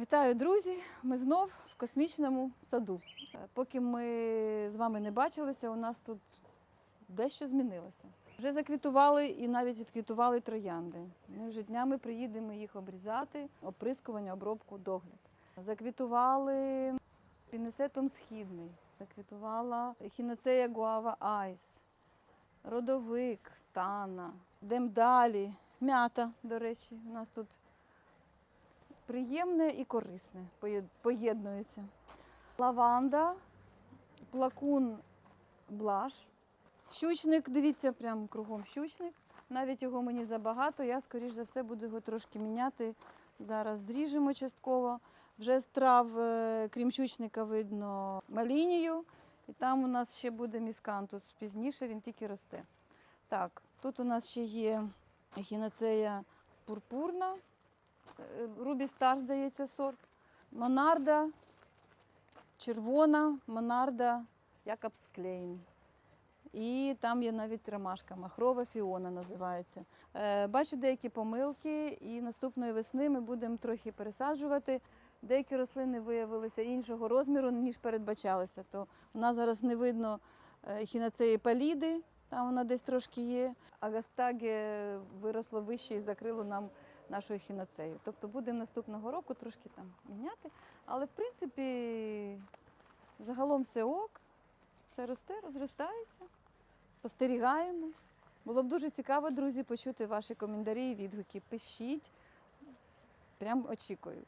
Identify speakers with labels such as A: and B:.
A: Вітаю, друзі! Ми знов в космічному саду. Е, Поки ми з вами не бачилися, у нас тут дещо змінилося. Вже заквітували і навіть відквітували троянди. Ми вже днями приїдемо їх обрізати, оприскування, обробку, догляд. Заквітували пінесетом східний, заквітувала хіноцея гуава айс, родовик, тана, йдемо далі, м'ята, до речі, у нас тут приємне і корисне поєднується. Лаванда, плакун блаш. Щучник, дивіться, прям кругом щучник. Навіть його мені забагато, я, скоріш за все, буду його трошки міняти. Зараз зріжемо частково. Вже з трав, е, крім щучника, видно малінію. І там у нас ще буде міскантус. Пізніше він тільки росте. Так, тут у нас ще є ехінацея пурпурна, Рубі Стар, здається, сорт. Монарда, червона, Монарда, Якобс Клейн. І там є навіть ромашка, махрова фіона називається. Е, бачу деякі помилки, і наступної весни ми будемо трохи пересаджувати. Деякі рослини виявилися іншого розміру, ніж передбачалося. То у нас зараз не видно е, хінацеї паліди, там вона десь трошки є. А гастаге виросло вище і закрило нам нашу ехінацею. Тобто будемо наступного року трошки там міняти. Але в принципі загалом все ок, все росте, розростається, спостерігаємо. Було б дуже цікаво, друзі, почути ваші коментарі і відгуки. Пишіть. Прям очікую.